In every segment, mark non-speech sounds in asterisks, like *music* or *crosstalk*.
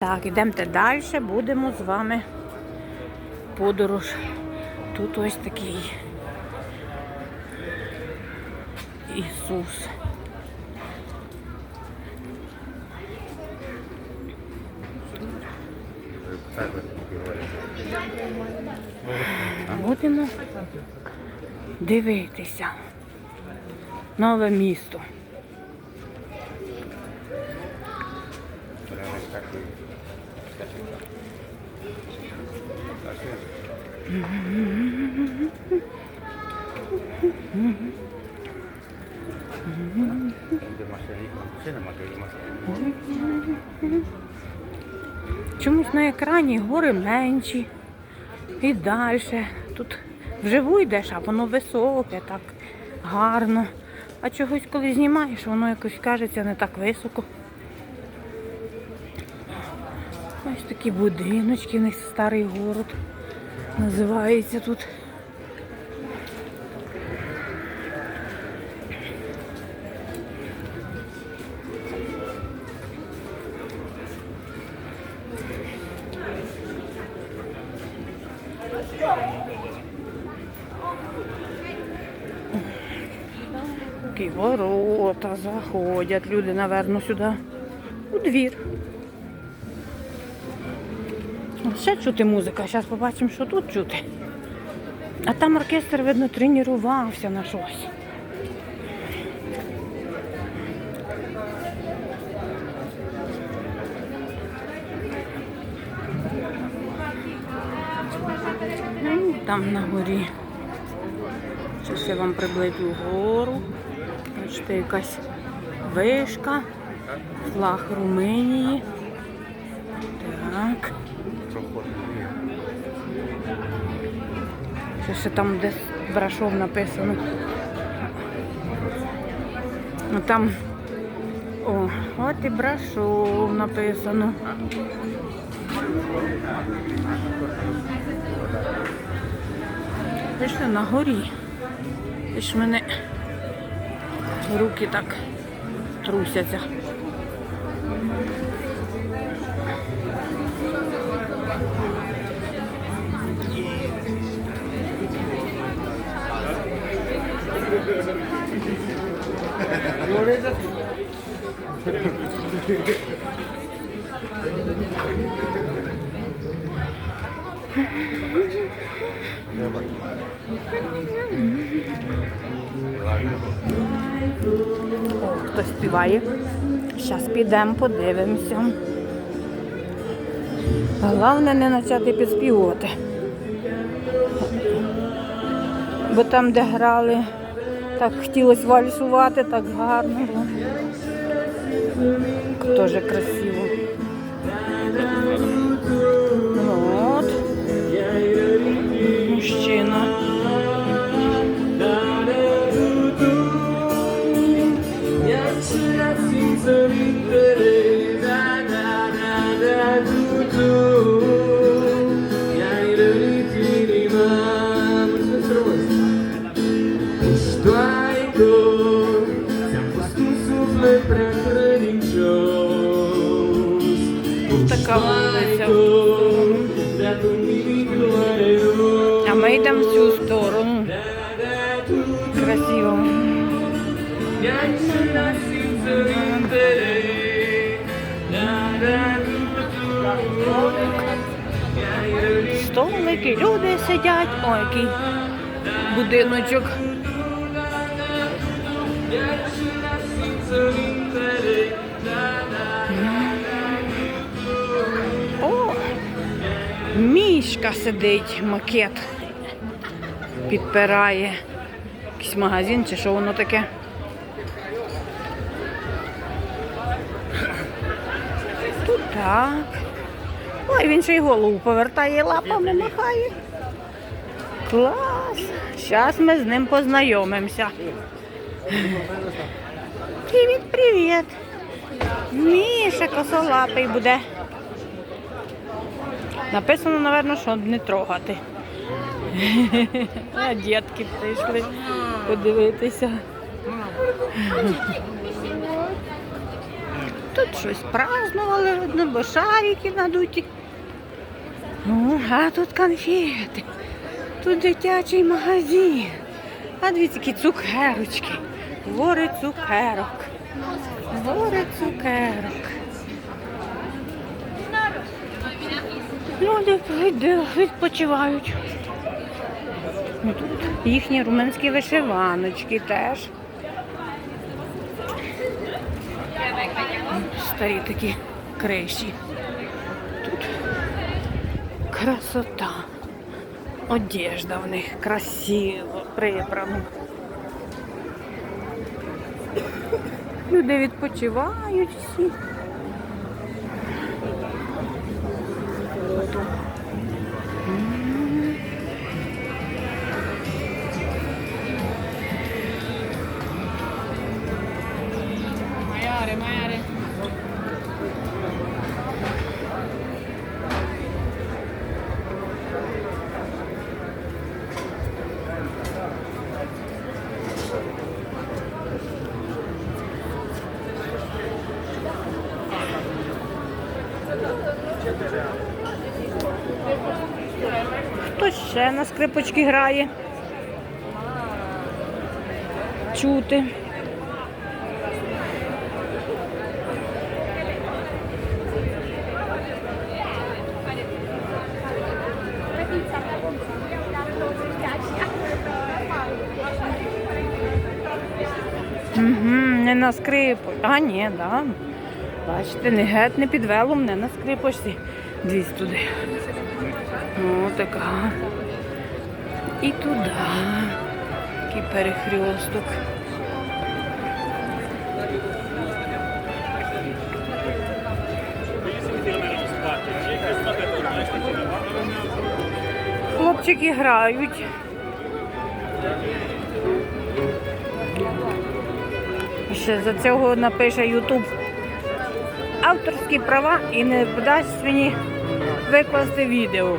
Так, йдемте далі, будемо з вами подорож. Тут ось такий Ісус. Будемо дивитися. Нове місто. Чомусь на екрані гори менші і далі. Тут вживу йдеш, а воно високе, так гарно. А чогось, коли знімаєш, воно якось кажеться не так високо. Ось такі будиночки, у них старий город називається тут. Ворота заходять люди, напевно, сюди у двір. Ще чути музика, зараз побачимо, що тут чути. А там оркестр, видно, тренувався на щось. Ну, Там на горі. Зараз я вам приближу гору. Бачите, якась вишка, флаг Румунії. Ще там десь Брашов написано. Ну там. О, от і Брашов написано. Вийшли на горі. І ж мене руки так трусяться. О, хтось співає. Зараз підемо, подивимося. Головне не почати підспівати. Бо там, де грали, так хотілося вальсувати, так гарно було. Дуже красиво. Сторону. Красиво. Столики, люди сидять. Ой, який будиночок. О, мішка сидить, макет. Підпирає. Якийсь магазин чи що воно таке. Тут так. Ой, він ще й голову повертає, лапами махає. Клас! Зараз ми з ним познайомимося. Привіт, привіт. Міша косолапий буде. Написано, напевно, що не трогати. *laughs* А дітки прийшли подивитися. Тут щось празднували, видно, бо шарики надуті. Ну, а тут конфети. Тут дитячий магазин. А дивіться, які цукерочки. Гори цукерок. Гори цукерок. Люди відди- відпочивають. Ну, їхні румунські вишиваночки теж. Старі такі криші. Тут красота. Одежда в них красиво, прибрано. Люди відпочивають всі. Maiare, maiare. Хтось ще на скрипочки грає. Чути. Угу, не на скрипу. А, ні, да. Бачите, не геть, не підвело мене на скрипочці. Дивіться туди. Ну, така. І туди. Такий перехресток. Хлопчики грають. Ще за цього напише Ютуб авторські права і не вдасть мені викласти відео.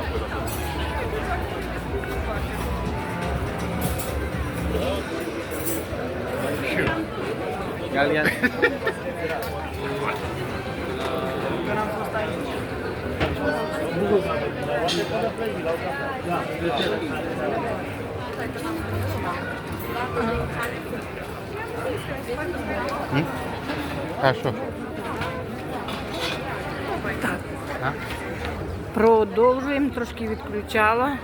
ce mai vite înapoi la Galian. Хорошо. Продовжуємо, трошки відключала,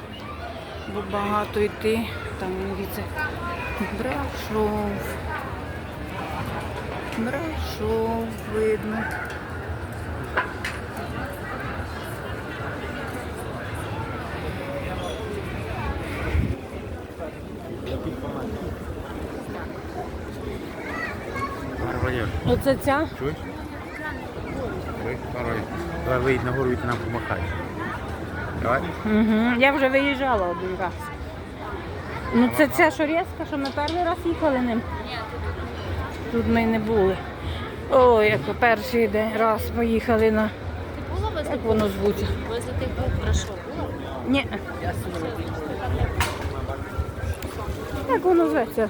бо багато йти. Там дивіться. Брашов. Брашов видно. Оце ця. чуєш? Второй. Давай вийдь на гору і ти нам помахай. Давай. Угу. Я вже виїжджала один раз. Ну це ця що різка, що ми перший раз їхали ним. Тут ми не були. О, як перший день раз поїхали на. Було возле, Як воно звуть? возле тих брашов? Було? Ні. Як воно зветься?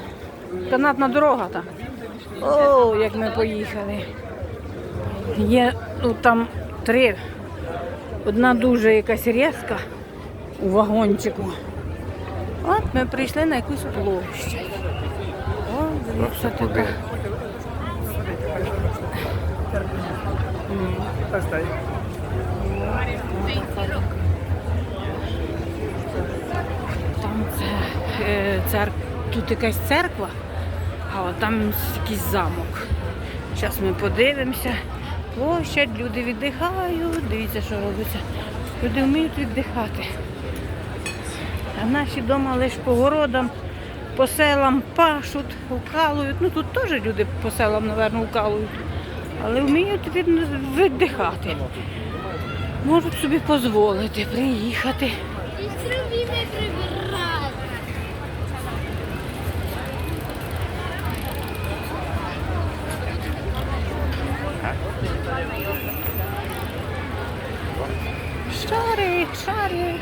Канатна дорога там. О, як ми поїхали. Є ну, там три. Одна дуже якась різка у вагончику. От ми прийшли на якусь площадь. О, дивіться така. Там це, е, цер... тут якась церква, а там якийсь замок. Зараз ми подивимося. Площадь, люди віддихають, дивіться, що робиться. Люди вміють віддихати. А наші вдома лише по городам, по селам пашуть, вкалують. Ну тут теж люди по селам, напевно, вкалують. Але вміють віддихати. Можуть собі дозволити приїхати. І Шарик, шарик.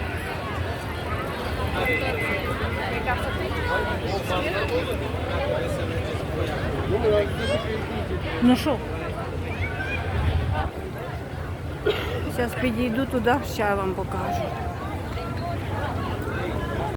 Ну що? Зараз підійду туди, ще вам покажу.